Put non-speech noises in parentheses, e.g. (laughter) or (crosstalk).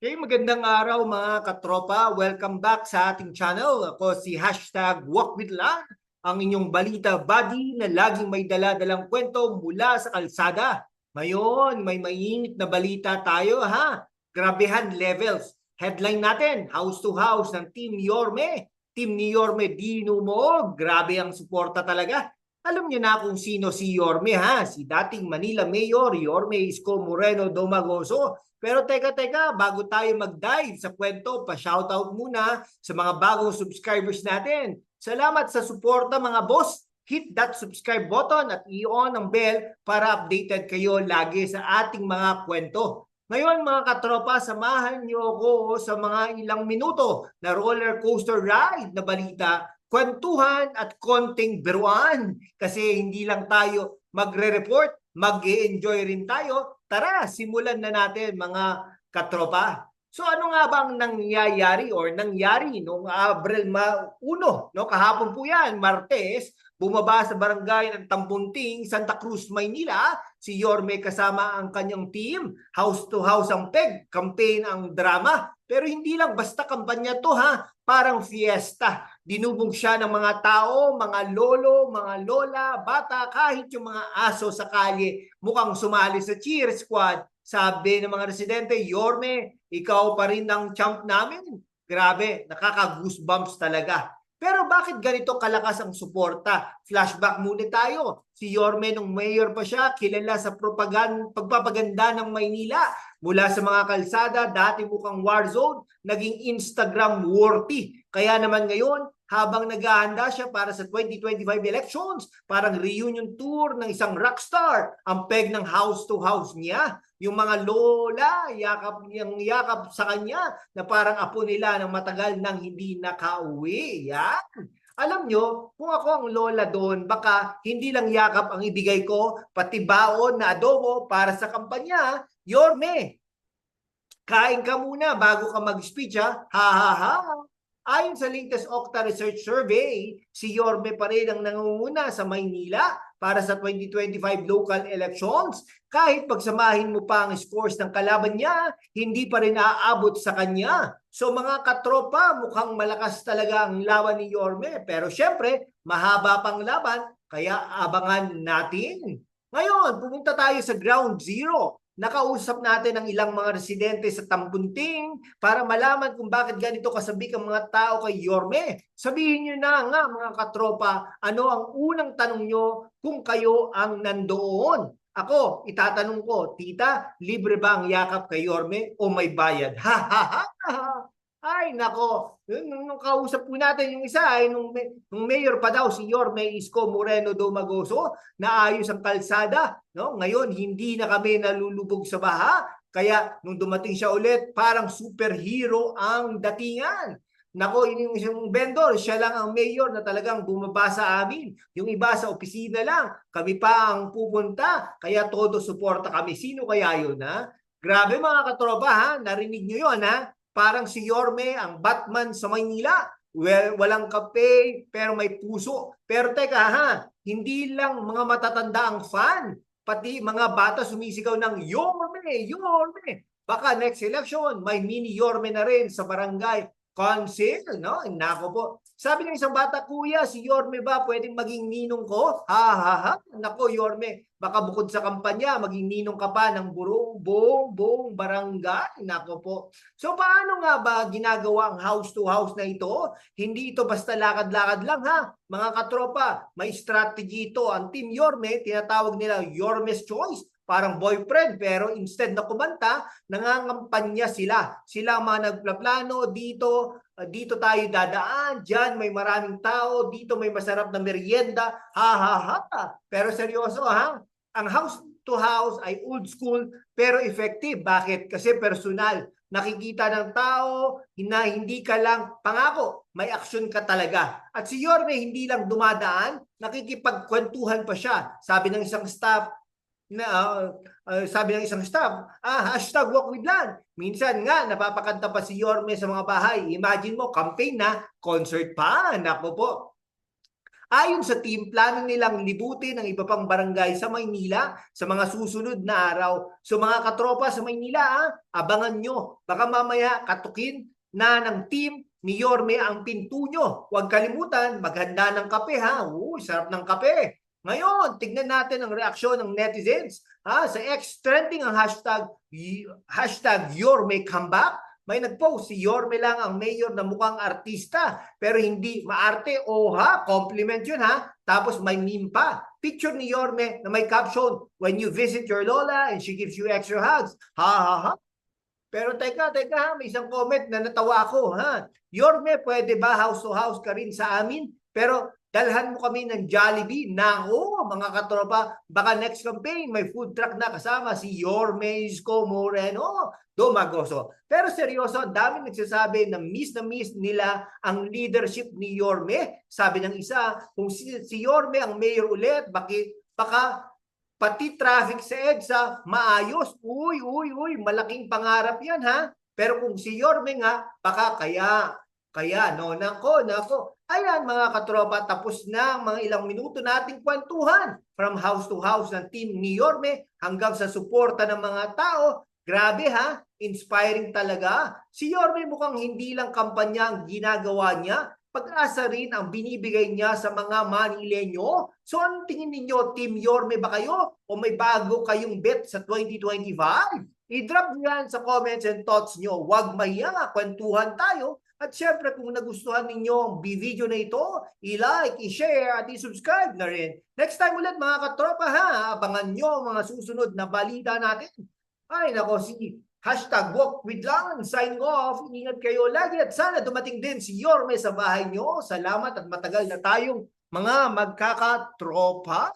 Okay, magandang araw mga katropa. Welcome back sa ating channel. Ako si Hashtag Walk with Lan, ang inyong balita buddy na laging may dala-dalang kwento mula sa kalsada. Ngayon, may mainit na balita tayo ha. Grabehan levels. Headline natin, house to house ng Team Yorme. Team ni Yorme Dino mo. Grabe ang suporta talaga. Alam niyo na kung sino si Yorme ha. Si dating Manila Mayor Yorme Isko Moreno Domagoso. Pero teka teka, bago tayo mag-dive sa kwento, pa-shoutout muna sa mga bagong subscribers natin. Salamat sa suporta mga boss. Hit that subscribe button at i-on ang bell para updated kayo lagi sa ating mga kwento. Ngayon mga katropa, samahan niyo ako sa mga ilang minuto na roller coaster ride na balita, kwentuhan at konting biruan. Kasi hindi lang tayo magre-report, mag-enjoy rin tayo. Tara, simulan na natin mga katropa. So ano nga bang nangyayari or nangyari noong Abril ma 1, no? Kahapon po 'yan, Martes, bumaba sa barangay ng Tambunting, Santa Cruz, Maynila, si Yorme kasama ang kanyang team, house to house ang peg, campaign ang drama. Pero hindi lang basta kampanya to ha, parang fiesta. Dinubog siya ng mga tao, mga lolo, mga lola, bata, kahit yung mga aso sa kalye, mukhang sumali sa cheer squad. Sabi ng mga residente, Yorme, ikaw pa rin ang champ namin. Grabe, nakaka-goosebumps talaga. Pero bakit ganito kalakas ang suporta? Flashback muna tayo. Si Yorme nung mayor pa siya, kilala sa propagan pagpapaganda ng Maynila. Mula sa mga kalsada, dati mukhang war zone, naging Instagram worthy. Kaya naman ngayon, habang naghahanda siya para sa 2025 elections, parang reunion tour ng isang rockstar, ang peg ng house to house niya. Yung mga lola, yakap niyang yakap sa kanya na parang apo nila ng matagal nang hindi nakauwi. Yan. Alam nyo, kung ako ang lola doon, baka hindi lang yakap ang ibigay ko, pati baon na adobo para sa kampanya, Yorme, kain ka muna bago ka mag-speech ha. Ha ha ha. Ayon sa latest Okta Research Survey, si Yorme pa rin ang nangunguna sa Maynila para sa 2025 local elections. Kahit pagsamahin mo pa ang scores ng kalaban niya, hindi pa rin aabot sa kanya. So mga katropa, mukhang malakas talaga ang laban ni Yorme. Pero syempre, mahaba pang laban, kaya abangan natin. Ngayon, pumunta tayo sa ground zero nakausap natin ang ilang mga residente sa Tambunting para malaman kung bakit ganito kasabik ang mga tao kay Yorme. Sabihin nyo na nga mga katropa, ano ang unang tanong nyo kung kayo ang nandoon? Ako, itatanong ko, tita, libre ba ang yakap kay Yorme o may bayad? (laughs) Ha ha ha ha! Ay, nako. Nung, kausap po natin yung isa, ay nung, nung mayor pa daw si Yorme Isko Moreno Domagoso, naayos ang kalsada. No? Ngayon, hindi na kami nalulubog sa baha. Kaya nung dumating siya ulit, parang superhero ang datingan. Nako, yung isang vendor, siya lang ang mayor na talagang bumaba sa amin. Yung iba sa opisina lang, kami pa ang pupunta. Kaya todo suporta kami. Sino kaya yun, ha? Grabe mga katropa, ha? Narinig nyo yun, ha? Parang si Yorme, ang Batman sa Maynila. Well, walang kape, pero may puso. Pero teka ha, hindi lang mga matatanda ang fan. Pati mga bata sumisigaw ng Yorme, Yorme. Baka next election, may mini Yorme na rin sa barangay council, no? Nako po. Sabi ng isang bata, Kuya, si Yorme ba pwedeng maging ninong ko? Ha, ha, ha. Nako, Yorme, baka bukod sa kampanya, maging ninong ka pa ng buong, buong, buong barangay. Nako po. So, paano nga ba ginagawa ang house-to-house na ito? Hindi ito basta lakad-lakad lang, ha? Mga katropa, may strategy ito. Ang Team Yorme, tinatawag nila Yorme's Choice parang boyfriend pero instead na kumanta nangangampanya sila. Sila mga nagplaplano dito dito tayo dadaan diyan may maraming tao dito may masarap na merienda. Ha ha ha. Pero seryoso ha? Ang house to house ay old school pero effective. Bakit? Kasi personal. Nakikita ng tao na hindi ka lang pangako may aksyon ka talaga. At si Yorme hindi lang dumadaan nakikipagkwentuhan pa siya. Sabi ng isang staff na uh, uh, sabi ng isang staff, ah, hashtag walk with land. Minsan nga, napapakanta pa si Yorme sa mga bahay. Imagine mo, campaign na, concert pa. Nako po. Ayon sa team, plano nilang libutin ang iba pang barangay sa Maynila sa mga susunod na araw. So mga katropa sa Maynila, ah, abangan nyo. Baka mamaya katukin na ng team ni Yorme ang pinto nyo. Huwag kalimutan, maghanda ng kape ha. Uy, sarap ng kape. Ngayon, tignan natin ang reaksyon ng netizens. Ha? Sa X, trending ang hashtag, hashtag Yorme comeback. May nag-post, si Yorme lang ang mayor na mukhang artista pero hindi maarte. O ha, compliment yun ha. Tapos may meme pa. Picture ni Yorme na may caption, When you visit your lola and she gives you extra hugs. Ha ha ha. Pero teka, teka ha, may isang comment na natawa ako ha. Yorme, pwede ba house to house ka rin sa amin? Pero dalhan mo kami ng Jollibee. Nako, mga katropa, baka next campaign may food truck na kasama si Yorme Isko Moreno Domagoso. Pero seryoso, ang daming nagsasabi na miss na miss nila ang leadership ni Yorme. Sabi ng isa, kung si, si Yorme ang mayor ulit, bakit baka pati traffic sa EDSA maayos. Uy, uy, uy, malaking pangarap yan ha. Pero kung si Yorme nga, baka kaya, kaya, no, nako, nako. Ayan mga katropa, tapos na mga ilang minuto nating kwentuhan from house to house ng team ni Yorme hanggang sa suporta ng mga tao. Grabe ha, inspiring talaga. Si Yorme mukhang hindi lang kampanya ang ginagawa niya, pag-asa rin ang binibigay niya sa mga Manilenyo. So anong tingin ninyo, Team Yorme ba kayo? O may bago kayong bet sa 2025? I-drop niyo yan sa comments and thoughts nyo. Huwag mahiya, kwentuhan tayo. At syempre kung nagustuhan ninyo ang video na ito, i-like, i-share at i-subscribe na rin. Next time ulit mga katropa ha, abangan nyo ang mga susunod na balita natin. Ay nako, si Hashtag walk with Lan, sign off. Ingat kayo lagi at sana dumating din si Yorme sa bahay nyo. Salamat at matagal na tayong mga magkakatropa.